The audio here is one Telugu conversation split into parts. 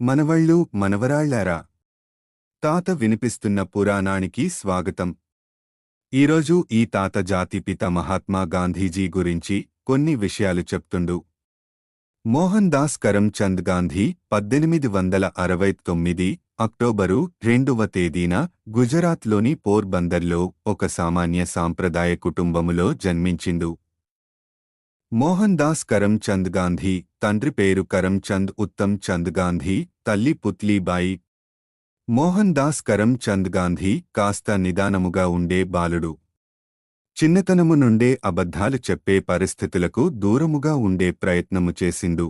మనవళ్ళు మనవరాళ్ళారా? తాత వినిపిస్తున్న పురాణానికి స్వాగతం. ఈరోజు ఈ తాత జాతిపిత మహాత్మా గాంధీజీ గురించి కొన్ని విషయాలు చెప్తుండు. మోహన్ దాస్ కరంచంద్ గాంధీ పద్దెనిమిది వందల అరవై తొమ్మిది అక్టోబరు రెండవ తేదీన గుజరాత్లోని పోర్బందర్లో ఒక సామాన్య సాంప్రదాయ కుటుంబములో జన్మించిండు. మోహన్ దాస్ కరంచంద్ గాంధీ తండ్రి పేరు కరంచంద్ ఉత్తమ్ చంద్ గాంధీ తల్లి పుత్లీబాయి మోహన్ దాస్ కరంచంద్ గాంధీ కాస్త నిదానముగా ఉండే బాలుడు. చిన్నతనము నుండే అబద్ధాలు చెప్పే పరిస్థితులకు దూరముగా ఉండే ప్రయత్నము చేసిండు.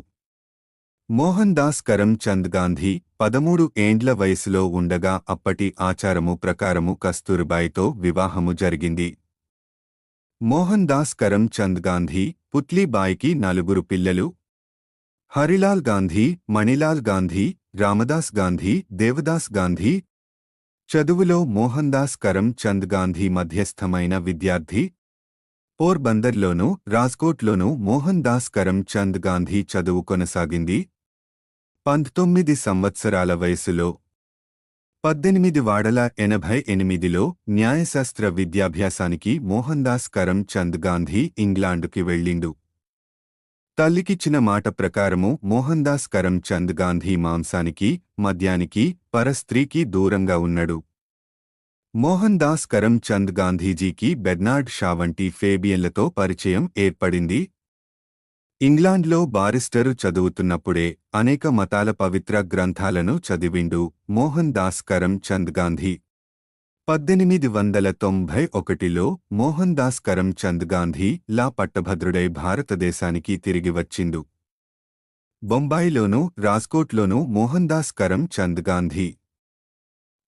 మోహన్ దాస్ కరంచంద్ గాంధీ పదమూడు ఏండ్ల వయసులో ఉండగా అప్పటి ఆచారము ప్రకారము కస్తూరిబాయితో వివాహము జరిగింది. మోహన్ దాస్ కరంచంద్ గాంధీ పుత్లీబాయికి నలుగురు పిల్లలు. హరిలాల్ గాంధీ మణిలాల్ గాంధీ రామదాస్ గాంధీ దేవదాస్ గాంధీ. చదువులో మోహన్ దాస్ చంద్ గాంధీ మధ్యస్థమైన విద్యార్థి. పోర్బందర్లోనూ రాజ్కోట్లోనూ మోహన్ దాస్ చంద్ గాంధీ చదువు కొనసాగింది. పంతొమ్మిది సంవత్సరాల వయసులో పద్దెనిమిది వాడల ఎనభై ఎనిమిదిలో న్యాయశాస్త్ర విద్యాభ్యాసానికి మోహన్ దాస్ కరం చంద్ గాంధీ ఇంగ్లాండుకి వెళ్ళిండు. తల్లికిచ్చిన మాట ప్రకారము మోహన్ దాస్ కరం చంద్ గాంధీ మాంసానికి మద్యానికి పరస్త్రీకి దూరంగా ఉన్నాడు. మోహన్ దాస్ కరం చంద్ గాంధీజీకి బెర్నార్డ్ షా వంటి ఫేబియన్లతో పరిచయం ఏర్పడింది. ఇంగ్లాండ్లో బారిస్టరు చదువుతున్నప్పుడే అనేక మతాల పవిత్ర గ్రంథాలను చదివిండు మోహన్ దాస్ కరమ్చంద్ గాంధీ. పద్దెనిమిది వందల తొంభై ఒకటిలో మోహన్ దాస్ కరమ్చంద్ గాంధీ లా పట్టభద్రుడై భారతదేశానికి తిరిగి వచ్చిండు. బొంబాయిలోనూ రాజ్కోట్లోనూ మోహన్ దాస్ కరమ్చంద్ గాంధీ.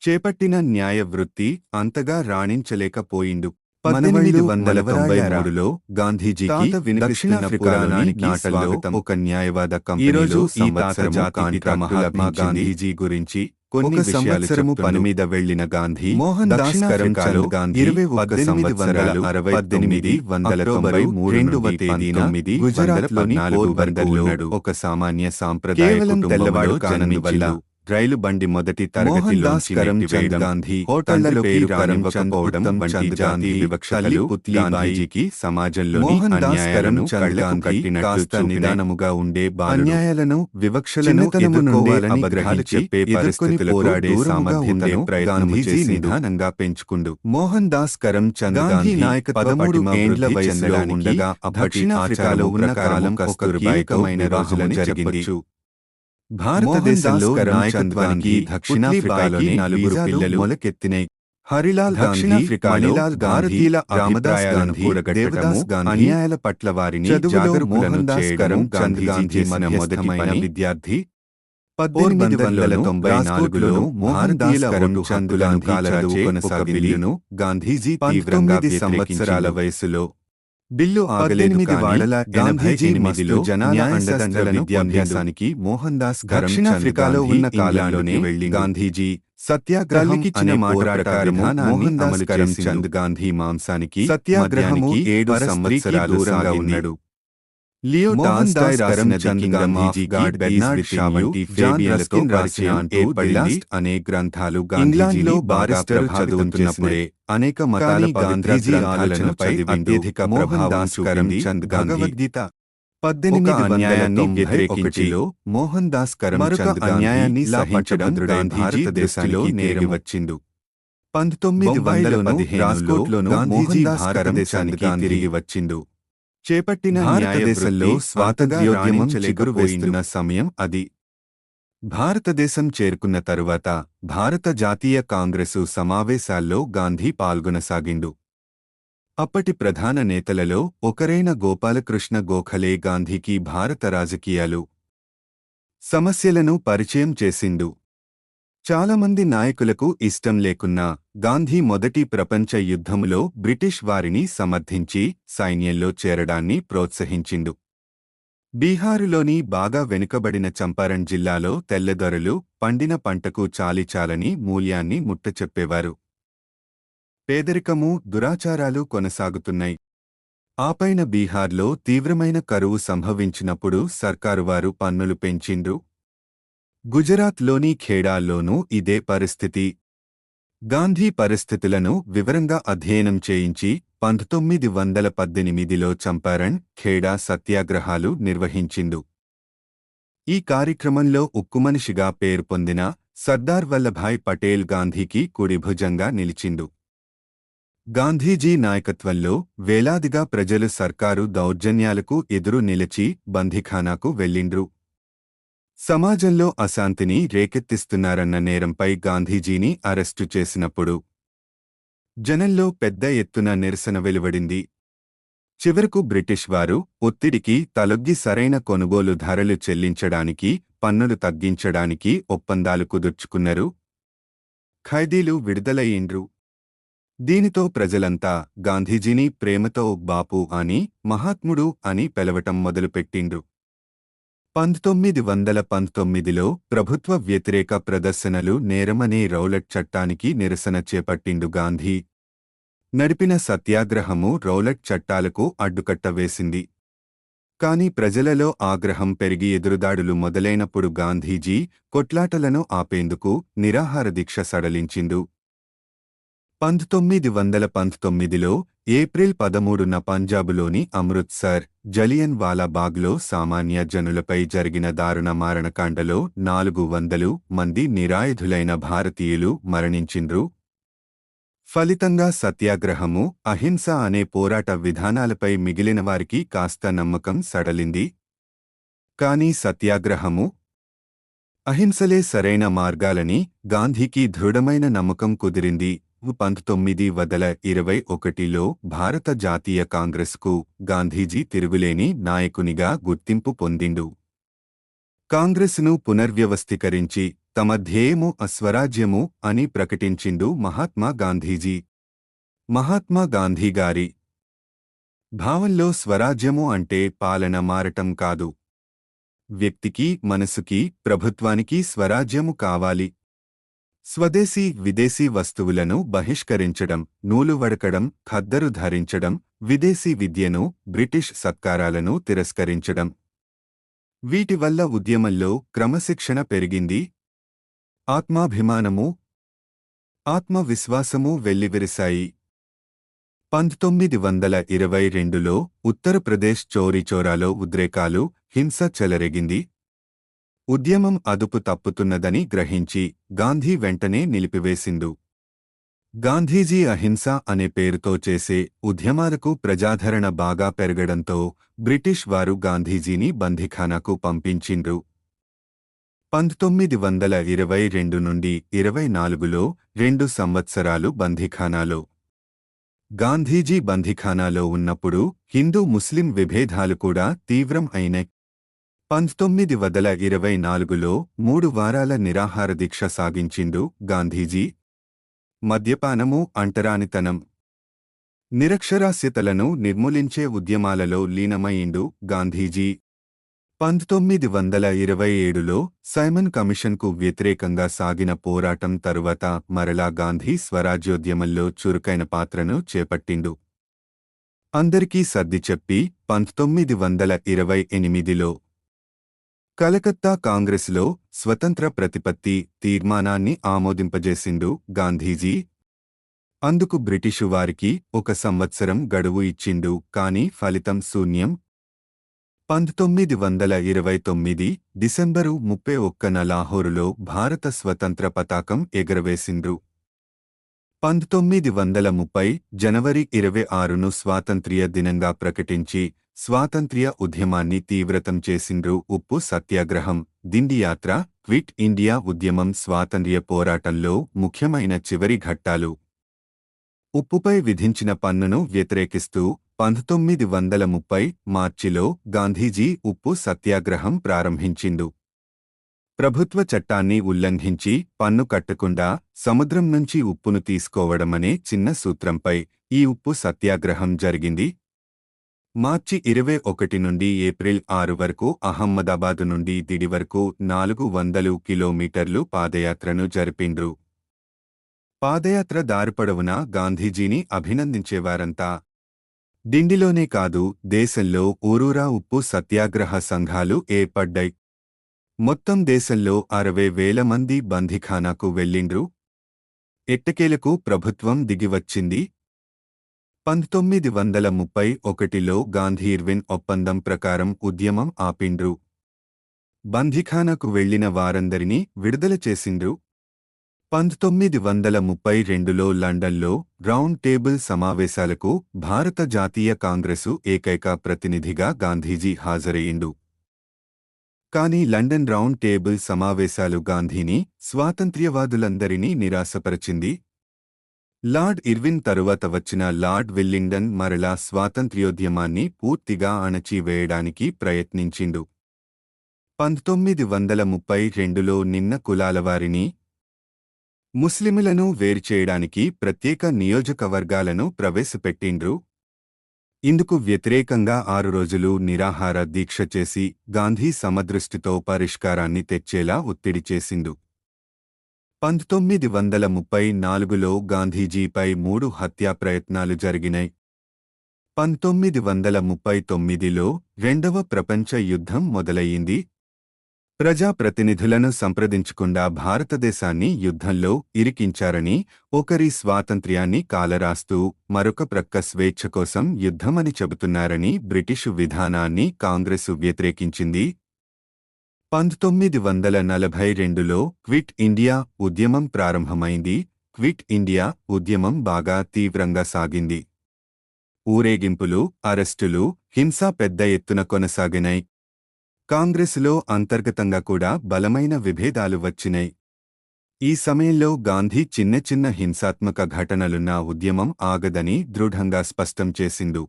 చేపట్టిన న్యాయ వృత్తి అంతగా రాణించలేకపోయిండు. పద్దెనిమిది వందల తొంభై మూడులో గాంధీజీకి దక్షిణాఫ్రికాలోని నాటల్లో ఒక న్యాయవాద కంపెనీలో సంవత్సరము మహాత్మా గాంధీజీ గురించి కొన్ని సంవత్సరము పని మీద వెళ్ళిన గాంధీ మోహన్ దాస్ కరమ్చంద్ గాంధీ ఇరవై ఒక్క సంవత్సరాలు అరవై తొమ్మిది వందల తొంభై రెండవ తేదీన గుజరాత్లోని నాలుగు బందర్లో ఒక సామాన్య సాంప్రదాయ కుటుంబంలో జన్మించిన రైలు బండి మొదటి తరగతిలోంచి కరమ్చంద్ గాంధీ హోటళ్ళలోకి రానివ్వకపోవడం వంటి జాతి వివక్షలు గాంధీజీకి సమాజంలోని అన్యాయాలను కట్టినట్లు కాస్త నిదానముగా ఉండే అన్యాయాలను వివక్షలను ఎదుర్కోవాలని చెప్పే పోరాడే నిదానంగా పెంచుకుండు. మోహన్ దాస్ కరమ్చంద్ గాంధీ నాయక పదమూడు ఏండ్ల వయసులో ఉండగా ఆచారాలు ఉన్న కాలం రోజులను జరిగింది. భారతదేశంలో నాయకత్వానికి దక్షిణాఫ్రికాలోని నలుగురు పిల్లలు మొలకెత్తినాయి. హరిలాల్ దక్షిణాఫ్రికాలో భారతీయుల రామదాస్ గాంధీ దేవదాస్ గాంధీ అన్యాయాల పట్ల వారిని జాగరూకులను చేయడం గాంధీజీ మన మొదటిమైన విద్యార్థి. పద్దెనిమిది వందల తొంభై నాలుగులో మోహన్ దాస్ కరమ్చంద్ గాంధీ కొనసాగిల్లును గాంధీజీ తీవ్రంగా సంవత్సరాల వయసులో బిల్లు పద్దెనిమిది వాడల గాంధీజీ ఎనిమిదిలో జనాల అండదండల విద్యాభ్యాసానికి మోహన్ దాస్ దక్షిణాఫ్రికాలో ఉన్న కాలంలోనే వెళ్ళి గాంధీజీ సత్యాగ్రహానికి పోరాటారు మోహన్ దాస్ కరమ్చంద్ గాంధీ మాంసానికి సత్యాగ్రహము ఏడు సంవత్సరాలు దూరంగా ఉన్నాడు లియో టాల్స్టాయ్ రాసిన గాంధీజీ గాడ్ బెర్నార్డ్ షా వంటి ఫేబియన్లతో పరిచయం ఏర్పడింది అనే గ్రంథాలు ఇంగ్లాండ్లో బారిస్టర్ చదువుతున్నప్పుడే అనేక మతాల గాంధీజీ ఆలోచనపై అత్యధిక ప్రభావం భగవద్గీత. పద్దెనిమిది అన్యాయాన్ని వ్యతిరేకించిలో మోహన్ దాస్ కరమ్చంద్ అన్యాయాన్ని సహించడం భారతదేశంలో నేరి పంతొమ్మిది వందల పదిహేనులోను భారతదేశానికి తిరిగి చేపట్టిన భారతదేశంలో స్వాతంత్ర్యోద్యమం చిగురు వేస్తున్న సమయం అది. భారతదేశం చేరుకున్న తరువాత భారత జాతీయ కాంగ్రెసు సమావేశాల్లో గాంధీ పాల్గొనసాగిండు. అప్పటి ప్రధాన నేతలలో ఒకరైన గోపాలకృష్ణ గోఖలే గాంధీకి భారత రాజకీయాలు సమస్యలను పరిచయం చేసిండు. చాలామంది నాయకులకు ఇష్టం లేకున్నా గాంధీ మొదటి ప్రపంచ యుద్ధములో బ్రిటిష్ వారిని సమర్థించి సైన్యంలో చేరడాన్ని ప్రోత్సహించిండు. బీహారులోని బాగా వెనుకబడిన చంపారణ్ జిల్లాలో తెల్లదొరలు పండిన పంటకు చాలిచాలని మూల్యాన్ని ముట్టచెప్పేవారు. పేదరికము దురాచారాలు కొనసాగుతున్నాయి. ఆపైన బీహార్లో తీవ్రమైన కరువు సంభవించినప్పుడు సర్కారువారు పన్నులు పెంచిండ్రు. గుజరాత్లోని ఖేడాల్లోనూ ఇదే పరిస్థితి గాంధీ పరిస్థితులను వివరంగా అధ్యయనం చేయించి పంతొమ్మిది వందల పద్దెనిమిదిలో చంపారణ్ ఖేడా సత్యాగ్రహాలు నిర్వహించిండు. ఈ కార్యక్రమంలో ఉక్కుమనిషిగా పేరు పొందిన సర్దార్ వల్లభాయ్ పటేల్ గాంధీకి కుడిభుజంగా నిలిచిండు. గాంధీజీ నాయకత్వంలో వేలాదిగా ప్రజలు సర్కారు దౌర్జన్యాలకు ఎదురు నిలిచి బందిఖానాకు వెళ్ళిండ్రు. సమాజంలో అశాంతిని రేకెత్తిస్తున్నారన్న నేరంపై గాంధీజీని అరెస్టు చేసినప్పుడు జనంలో పెద్ద ఎత్తున నిరసన వెలువడింది. చివరకు బ్రిటిష్ వారు ఒత్తిడికి తలొగ్గి సరైన కొనుగోలు ధరలు చెల్లించడానికి పన్నులు తగ్గించడానికి ఒప్పందాలు కుదుర్చుకున్నారు. ఖైదీలు విడుదలయ్యిండ్రు. దీనితో ప్రజలంతా గాంధీజీని ప్రేమతో బాపు అని మహాత్ముడు అని పిలవటం మొదలుపెట్టిండ్రు. పంతొమ్మిది వందల పంతొమ్మిదిలో ప్రభుత్వ వ్యతిరేక ప్రదర్శనలు నేరమనే రౌలట్ చట్టానికి నిరసన చేపట్టిండు గాంధీ. నడిపిన సత్యాగ్రహము రౌలట్ చట్టాలకు అడ్డుకట్ట వేసింది కాని ప్రజలలో ఆగ్రహం పెరిగి ఎదురుదాడులు మొదలైనప్పుడు గాంధీజీ కొట్లాటలను ఆపేందుకు నిరాహార దీక్ష సడలించిండు. పంతొమ్మిది వందల పంతొమ్మిదిలో ఏప్రిల్ పదమూడున పంజాబులోని అమృత్సర్ జలియన్ వాలాబాగ్లో సామాన్య జనులపై జరిగిన దారుణ మారణకాండలో నాలుగు వందలు మంది నిరాయుధులైన భారతీయులు మరణించిండ్రు. ఫలితంగా సత్యాగ్రహము అహింస అనే పోరాట విధానాలపై మిగిలిన వారికి కాస్త నమ్మకం సడలింది. కాని సత్యాగ్రహము అహింసలే సరైన మార్గాలని గాంధీకి దృఢమైన నమ్మకం కుదిరింది. పంతొమ్మిది వదల ఇరవై ఒకటిలో భారత జాతీయ కాంగ్రెస్కు గాంధీజీ తిరుగులేని నాయకునిగా గుర్తింపు పొందిండు. కాంగ్రెస్ను పునర్వ్యవస్థీకరించి తమ ధ్యేయము అస్వరాజ్యము అని ప్రకటించిండు మహాత్మా గాంధీజీ. మహాత్మా భావంలో స్వరాజ్యము అంటే పాలన మారటం కాదు. వ్యక్తికి మనసుకి ప్రభుత్వానికి స్వరాజ్యము కావాలి. స్వదేశీ విదేశీ వస్తువులను బహిష్కరించడం నూలు వడకడం ఖద్దరు ధరించడం విదేశీ విద్యను బ్రిటిష్ సత్కారాలను తిరస్కరించడం. వీటి వల్ల ఉద్యమంలో క్రమశిక్షణ పెరిగింది. ఆత్మాభిమానము ఆత్మవిశ్వాసము వెల్లివిరిశాయి. పంతొమ్మిది వందల ఇరవై రెండులో ఉత్తరప్రదేశ్ చోరీచోరాలో ఉద్రేకాలు హింస చెలరెగింది. ఉద్యమం అదుపు తప్పుతున్నదని గ్రహించి గాంధీ వెంటనే నిలిపివేసిండు. గాంధీజీ అహింస అనే పేరుతో చేసే ఉద్యమాలకు ప్రజాదరణ బాగా పెరగడంతో బ్రిటిష్ వారు గాంధీజీని బందిఖానాకు పంపించిండ్రు. పంతొమ్మిది వందల ఇరవై రెండు నుండి ఇరవై నాలుగులో రెండు సంవత్సరాలు బందిఖానాలో. గాంధీజీ బందిఖానాలో ఉన్నప్పుడు హిందూ ముస్లిం విభేదాలు కూడా తీవ్రం అయినాయి పంతొమ్మిది వందల ఇరవై నాలుగులో మూడు వారాల నిరాహార దీక్ష సాగించిండు గాంధీజీ. మద్యపానము అంటరానితనం. నిరక్షరాస్యతలను నిర్మూలించే ఉద్యమాలలో లీనమయ్యిండు గాంధీజీ. పంతొమ్మిది వందల ఇరవై ఏడులో సైమన్ కమిషన్కు వ్యతిరేకంగా సాగిన పోరాటం తరువాత మరలా గాంధీ స్వరాజ్యోద్యమంలో చురుకైన పాత్రను చేపట్టిండు. అందరికీ సర్ది చెప్పి పంతొమ్మిది వందల ఇరవై ఎనిమిదిలో కలకత్తా కాంగ్రెస్లో స్వతంత్ర ప్రతిపత్తి తీర్మానాన్ని ఆమోదింపజేసిండు గాంధీజీ. అందుకు బ్రిటిషు వారికి ఒక సంవత్సరం గడువు ఇచ్చిండు కాని ఫలితం శూన్యం. పంతొమ్మిది వందల ఇరవై తొమ్మిది డిసెంబరు ముప్పై ఒక్కన లాహోరులో భారత స్వతంత్ర పతాకం ఎగరవేసిండ్రు. పంతొమ్మిది వందల ముప్పై జనవరి ఇరవై ఆరును స్వాతంత్ర్య దినంగా ప్రకటించి స్వాతంత్ర్య ఉద్యమాన్ని తీవ్రతం చేసిండ్రు ఉప్పు సత్యాగ్రహం దిండియాత్ర క్విట్ ఇండియా ఉద్యమం స్వాతంత్ర్య పోరాటంలో ముఖ్యమైన చివరి ఘట్టాలు. ఉప్పుపై విధించిన పన్నును వ్యతిరేకిస్తూ పంతొమ్మిది వందల ముప్పై మార్చిలో గాంధీజీ ఉప్పు సత్యాగ్రహం ప్రారంభించిండు. ప్రభుత్వ చట్టాన్ని ఉల్లంఘించి పన్ను కట్టకుండా సముద్రం నుంచి ఉప్పును తీసుకోవడమనే చిన్న సూత్రంపై ఈ ఉప్పు సత్యాగ్రహం జరిగింది. మార్చి ఇరవై ఒకటి నుండి ఏప్రిల్ ఆరు వరకు అహ్మదాబాద్ నుండి దిడి వరకు నాలుగు వందలు కిలోమీటర్లు పాదయాత్రను జరిపిండ్రు. పాదయాత్ర దారిపడవున గాంధీజీని అభినందించేవారంతా. దిండిలోనే కాదు దేశంలో ఊరూరా ఉప్పు సత్యాగ్రహ సంఘాలు ఏర్పడ్డాయి. మొత్తం దేశంలో అరవై వేల మంది బందిఖానాకు వెళ్ళిండ్రు. ఎట్టకేలకు ప్రభుత్వం దిగివచ్చింది పంతొమ్మిది వందల ముప్పై ఒకటిలో గాంధీర్విన్ ఒప్పందం ప్రకారం ఉద్యమం ఆపిండ్రు. బంధిఖానకు వెళ్ళిన వారందరినీ విడుదల చేసిండ్రు. పంతొమ్మిది వందల ముప్పై రెండులో లండన్లో రౌండ్ టేబుల్ సమావేశాలకు భారత జాతీయ కాంగ్రెసు ఏకైక ప్రతినిధిగా గాంధీజీ హాజరయ్యిండు. కాని లండన్ రౌండ్ టేబుల్ సమావేశాలు గాంధీని స్వాతంత్ర్యవాదులందరినీ నిరాశపరచింది లార్డ్ ఇర్విన్ తరువాత వచ్చిన లార్డ్ విల్లింగ్డన్ మరలా స్వాతంత్ర్యోద్యమాన్ని పూర్తిగా అణచివేయడానికి ప్రయత్నించిండు. పంతొమ్మిది వందల ముప్పై రెండులో నిన్న కులాలవారిని ముస్లిములను వేరుచేయడానికి ప్రత్యేక నియోజకవర్గాలను ప్రవేశపెట్టిండ్రు. ఇందుకు వ్యతిరేకంగా ఆరు రోజులు నిరాహార దీక్ష చేసి గాంధీ సమదృష్టితో పరిష్కారాన్ని తెచ్చేలా ఒత్తిడి చేసిండు. పంతొమ్మిది వందల ముప్పై నాలుగులో గాంధీజీపై మూడు హత్యా ప్రయత్నాలు జరిగినాయి. పంతొమ్మిది వందల ముప్పై తొమ్మిదిలో రెండవ ప్రపంచ యుద్ధం మొదలయ్యింది. ప్రజాప్రతినిధులను సంప్రదించకుండా భారతదేశాన్ని యుద్ధంలో ఇరికించారని ఒకరి స్వాతంత్ర్యాన్ని కాలరాస్తూ మరొక ప్రక్క స్వేచ్ఛ కోసం యుద్ధమని చెబుతున్నారని బ్రిటిషు విధానాన్ని కాంగ్రెసు వ్యతిరేకించింది. పంతొమ్మిది వందల నలభై రెండులో క్విట్ ఇండియా ఉద్యమం ప్రారంభమైంది. క్విట్ ఇండియా ఉద్యమం బాగా తీవ్రంగా సాగింది. ఊరేగింపులు అరెస్టులు హింస పెద్ద ఎత్తున కొనసాగినాయి. కాంగ్రెసులో అంతర్గతంగా కూడా బలమైన విభేదాలు వచ్చినాయి. ఈ సమయంలో గాంధీ చిన్న చిన్న హింసాత్మక ఘటనలున్న ఉద్యమం ఆగదని దృఢంగా స్పష్టం చేసిండు.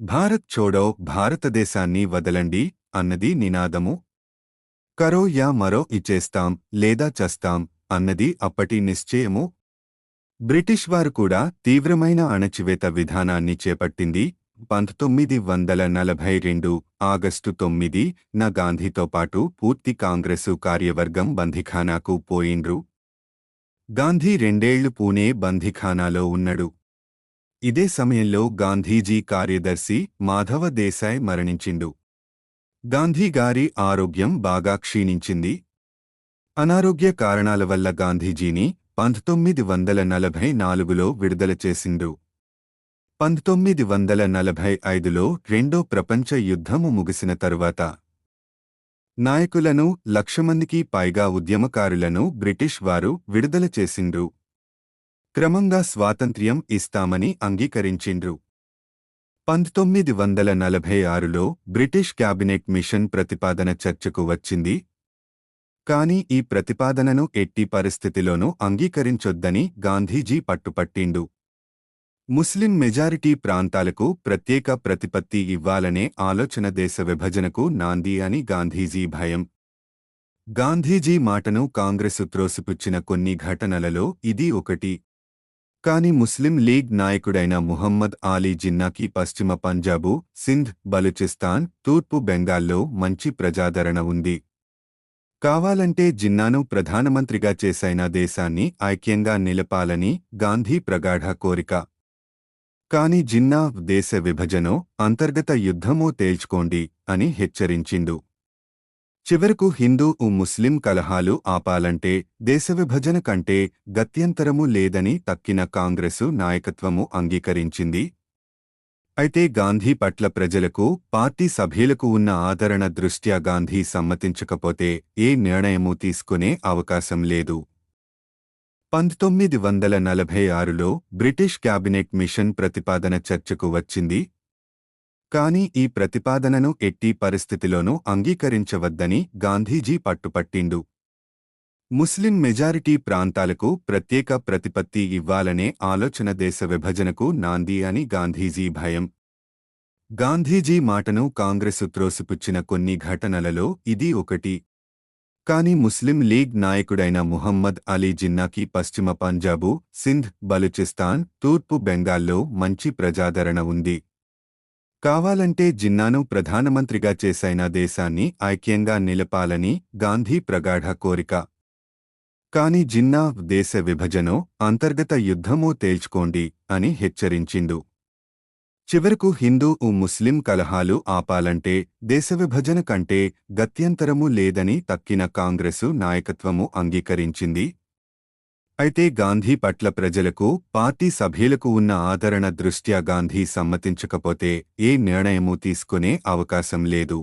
భారత్ చోడో భారతదేశాన్ని వదలండి అన్నది నినాదము. కరో యా మరో ఇచ్చేస్తాం లేదా చస్తాం అన్నది అప్పటి నిశ్చయము. బ్రిటిష్ వారు కూడా తీవ్రమైన అణచివేత విధానాన్ని చేపట్టింది. పంతొమ్మిది వందల నలభై రెండు ఆగస్టు తొమ్మిది న గాంధీతో పాటు పూర్తి కాంగ్రెసు కార్యవర్గం బంధిఖానాకు పోయిండ్రు. గాంధీ రెండేళ్ళు పూణే బంధిఖానాలో ఉన్నడు. ఇదే సమయంలో గాంధీజీ కార్యదర్శి మాధవ దేశాయ్ మరణించిండు. గాంధీగారి ఆరోగ్యం బాగా క్షీణించింది. అనారోగ్య కారణాల వల్ల గాంధీజీని పంతొమ్మిది వందల నలభై నాలుగులో విడుదల చేసిండు. పంతొమ్మిది వందల నలభై ఐదులో రెండో ప్రపంచ యుద్ధము ముగిసిన తరువాత నాయకులను లక్షమందికి పైగా ఉద్యమకారులను బ్రిటిష్ వారు విడుదల చేసిండ్రు. క్రమంగా స్వాతంత్ర్యం ఇస్తామని అంగీకరించిండ్రు. పంతొమ్మిది వందల నలభై ఆరులో బ్రిటిష్ క్యాబినెట్ మిషన్ ప్రతిపాదన చర్చకు వచ్చింది. కానీ ఈ ప్రతిపాదనను ఎట్టి పరిస్థితిలోనూ అంగీకరించొద్దని గాంధీజీ పట్టుపట్టిండు. ముస్లిం మెజారిటీ ప్రాంతాలకు ప్రత్యేక ప్రతిపత్తి ఇవ్వాలనే ఆలోచన దేశ విభజనకు నాంది అని గాంధీజీ భయం. గాంధీజీ మాటను కాంగ్రెసు త్రోసిపుచ్చిన కొన్ని ఘటనలలో ఇది ఒకటి. కాని ముస్లిం లీగ్ నాయకుడైన ముహమ్మద్ ఆలీ జిన్నాకి పశ్చిమ పంజాబు సింధ్ బలుచిస్తాన్ తూర్పు బెంగాల్లో మంచి ప్రజాదరణ ఉంది. కావాలంటే జిన్నాను ప్రధానమంత్రిగా చేసైన దేశాన్ని ఐక్యంగా నిలపాలని గాంధీ ప్రగాఢ కోరిక. కాని జిన్నా దేశ విభజనో అంతర్గత యుద్ధమో తేల్చుకోండి అని హెచ్చరించిండు. చివరకు హిందూ ఉ ముస్లిం కలహాలు ఆపాలంటే దేశ విభజన కంటే గత్యంతరము లేదని తక్కిన కాంగ్రెసు నాయకత్వము అంగీకరించింది. అయితే గాంధీ పట్ల ప్రజలకు పార్టీ సభ్యులకు ఉన్న ఆదరణ దృష్ట్యా గాంధీ సమ్మతించకపోతే ఏ నిర్ణయమూ తీసుకునే అవకాశం లేదు. పంతొమ్మిది వందల నలభై ఆరులో బ్రిటిష్ క్యాబినెట్ మిషన్ ప్రతిపాదన చర్చకు వచ్చింది. కానీ ఈ ప్రతిపాదనను ఎట్టి పరిస్థితిలోనూ అంగీకరించవద్దని గాంధీజీ పట్టుపట్టిండు. ముస్లిం మెజారిటీ ప్రాంతాలకు ప్రత్యేక ప్రతిపత్తి ఇవ్వాలనే ఆలోచన దేశ విభజనకు నాంది అని గాంధీజీ భయం. గాంధీజీ మాటను కాంగ్రెసు త్రోసిపుచ్చిన కొన్ని ఘటనలలో ఇది ఒకటి. కాని ముస్లిం లీగ్ నాయకుడైన ముహమ్మద్ అలీ జిన్నాకి పశ్చిమ పంజాబు సింధ్ బలుచిస్తాన్ తూర్పు బెంగాల్లో మంచి ప్రజాదరణ ఉంది. కావాలంటే జిన్నాను ప్రధానమంత్రిగా చేసైన దేశాన్ని ఐక్యంగా నిలపాలని గాంధీ ప్రగాఢ కోరిక. కాని జిన్నా దేశ విభజనో అంతర్గత యుద్ధమో తేల్చుకోండి అని హెచ్చరించిండు. చివరకు హిందూ ముస్లిం కలహాలు ఆపాలంటే దేశవిభజన కంటే గత్యంతరము లేదని తక్కిన కాంగ్రెసు నాయకత్వము అంగీకరించింది అయితే గాంధీ పట్ల ప్రజలకు పార్టీ సభ్యులకు ఉన్న ఆదరణ దృష్ట్యా గాంధీ సమ్మతించకపోతే ఏ నిర్ణయమూ తీసుకునే అవకాశం లేదు.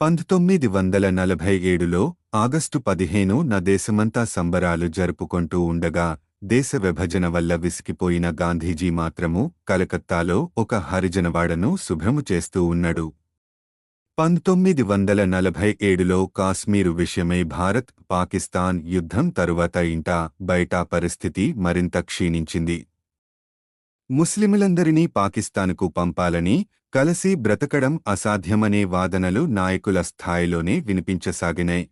పంతొమ్మిది వందల నలభై ఏడులో ఆగస్టు పదిహేను న దేశమంతా సంబరాలు జరుపుకుంటూ ఉండగా దేశ విభజన వల్ల విసిగిపోయిన గాంధీజీ మాత్రము కలకత్తాలో ఒక హరిజనవాడను శుభ్రము చేస్తూ ఉన్నాడు. పంతొమ్మిది వందల నలభై ఏడులో కాశ్మీరు విషయమై భారత్ పాకిస్తాన్ యుద్ధం తరువాత ఇంటా బయటా పరిస్థితి మరింత క్షీణించింది. ముస్లిములందరినీ పాకిస్తాన్కు పంపాలని కలసి బ్రతకడం అసాధ్యమనే వాదనలు నాయకుల స్థాయిలోనే వినిపించసాగినాయి.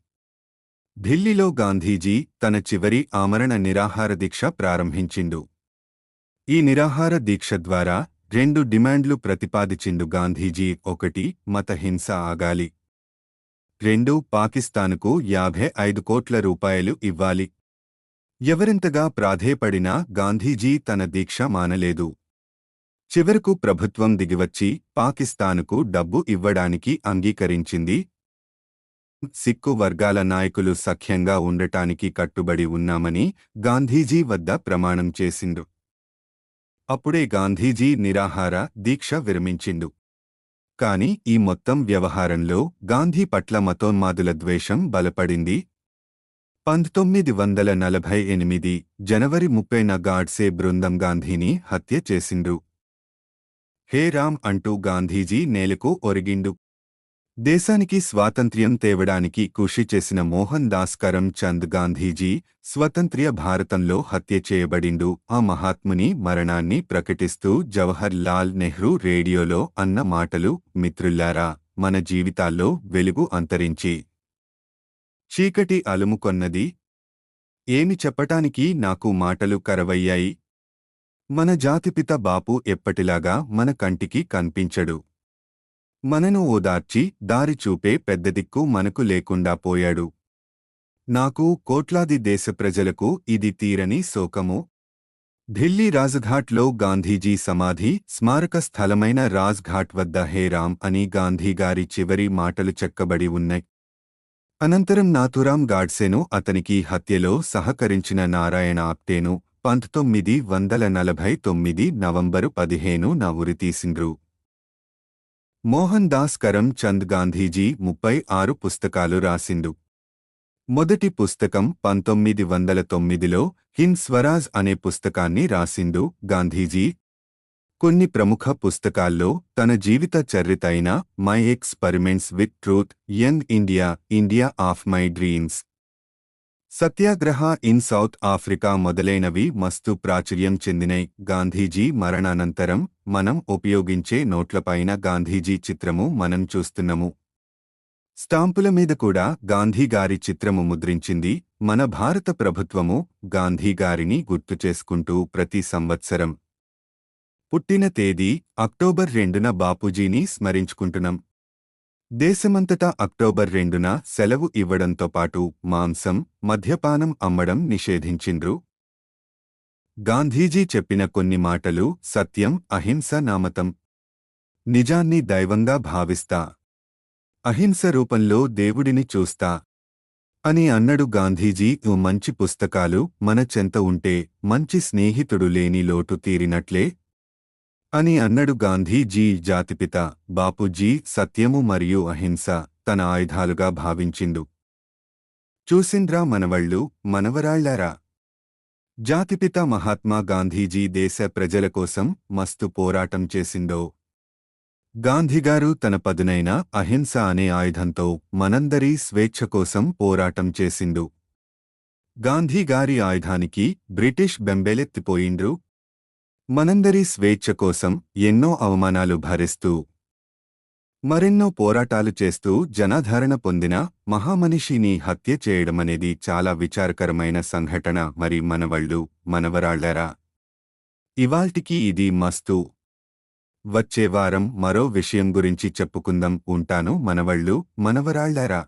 ఢిల్లీలో గాంధీజీ తన చివరి ఆమరణ నిరాహార దీక్ష ప్రారంభించిండు. ఈ నిరాహార దీక్ష ద్వారా రెండు డిమాండ్లు ప్రతిపాదించిండు గాంధీజీ ఒకటి మతహింస ఆగాలి. రెండు పాకిస్తానుకు యాభై ఐదు కోట్ల రూపాయలు ఇవ్వాలి. ఎవరింతగా ప్రాధేయపడినా గాంధీజీ తన దీక్ష మానలేదు. చివరకు ప్రభుత్వం దిగివచ్చి పాకిస్తానుకు డబ్బు ఇవ్వడానికి అంగీకరించింది. సిక్కు వర్గాల నాయకులు సఖ్యంగా ఉండటానికి కట్టుబడి ఉన్నామని గాంధీజీ వద్ద ప్రమాణం చేసిండు. అప్పుడే గాంధీజీ నిరాహార దీక్ష విరమించిండు. కాని ఈ మొత్తం వ్యవహారంలో గాంధీ పట్ల మతోన్మాదుల ద్వేషం బలపడింది. పంతొమ్మిది వందల నలభై ఎనిమిది జనవరి ముప్పైన గాడ్సే బృందం గాంధీని హత్య చేసిండ్రు హే రామ్ అంటూ గాంధీజీ నేలకు ఒరిగిండు. దేశానికి స్వాతంత్ర్యం తేవడానికి కృషి చేసిన మోహన్ దాస్ చంద్ గాంధీజీ స్వతంత్ర్య భారతంలో హత్య చేయబడిండు. ఆ మహాత్ముని మరణాన్ని ప్రకటిస్తూ జవహర్ లాల్ నెహ్రూ రేడియోలో అన్న మాటలు మిత్రుల్లారా మన జీవితాల్లో వెలుగు అంతరించి. చీకటి అలుముకొన్నది. ఏమి చెప్పటానికి నాకు మాటలు కరవయ్యాయి? మన జాతిపిత బాపు ఎప్పటిలాగా మన కంటికి కనిపించడు. మనను ఓదార్చి దారి చూపే పెద్దదిక్కు మనకు లేకుండా పోయాడు. నాకు కోట్లాది దేశ ప్రజలకు ఇది తీరని శోకము. ఢిల్లీ రాజ్ఘాట్లో గాంధీజీ సమాధి స్మారక స్థలమైన రాజ్ఘాట్ వద్ద హే రామ్ అని గాంధీగారి చివరి మాటలు చెక్కబడి ఉన్నాయి. అనంతరం నాథురాం గాడ్సేను అతనికి హత్యలో సహకరించిన నారాయణ ఆప్టేను పంతొమ్మిది వందల నలభై తొమ్మిది నవంబరు పదిహేను నా ఉరితీసిండ్రు మోహన్ దాస్ కరం చంద్ గాంధీజీ ముప్పై ఆరు పుస్తకాలు రాసిండు. మొదటి పుస్తకం పంతొమ్మిది వందల తొమ్మిదిలో హింద్ స్వరాజ్ అనే పుస్తకాన్ని రాసిండు గాంధీజీ. కొన్ని ప్రముఖ పుస్తకాల్లో తన జీవిత చరిత అయిన my experiments with truth young India India of my dreams Satyagraha in South Africa మొదలైనవి మస్తు ప్రాచుర్యం చెందినై. గాంధీజీ మరణానంతరం మనం ఉపయోగించే నోట్లపైన గాంధీజీ చిత్రము మనం చూస్తున్నాము. స్టాంపుల మీద కూడా గాంధీగారి చిత్రము ముద్రించింది. మన భారత ప్రభుత్వము గాంధీగారిని గుర్తు చేసుకుంటూ ప్రతి సంవత్సరం పుట్టిన తేదీ అక్టోబర్ రెండున బాపూజీని స్మరించుకుంటున్నాం. దేశమంతటా అక్టోబర్ రెండున సెలవు ఇవ్వడంతో పాటు మాంసం మద్యపానం అమ్మడం నిషేధించిండ్రు. గాంధీజీ చెప్పిన కొన్ని మాటలు సత్యం అహింస నామతం. నిజాన్ని దైవంగా భావిస్తా. అహింస రూపంలో దేవుడిని చూస్తా. అని అన్నడు గాంధీజీ ఓ మంచి పుస్తకాలు మన చెంత ఉంటే మంచి స్నేహితుడు లేని లోటు తీరినట్లే అని అన్నడు గాంధీజీ జాతిపిత బాపూజీ సత్యము మరియు అహింస తన ఆయుధాలుగా భావించిండు. చూసింద్రా మనవళ్ళు మనవరాళ్ళారా! జాతిపిత మహాత్మా గాంధీజీ దేశ ప్రజల కోసం మస్తు పోరాటం చేసిందో గాంధీగారు తన పదునైన అహింస అనే ఆయుధంతో మనందరి స్వేచ్ఛ కోసం పోరాటం చేసిండు. గాంధీగారి ఆయుధానికి బ్రిటిష్ బెంబెలెత్తిపోయిండ్రు మనందరి స్వేచ్ఛ కోసం ఎన్నో అవమానాలు భరిస్తూ మరెన్నో పోరాటాలు చేస్తూ జనాధారణ పొందిన మహామనిషిని హత్య చేయడమనేది చాలా విచారకరమైన సంఘటన. మరి మనవళ్ళు మనవరాళ్ళరా? ఇవాల్టికి ఇది మస్తు. వచ్చే వారం మరో విషయం గురించి చెప్పుకుందాం. ఉంటాను మనవళ్ళు మనవరాళ్ళారా?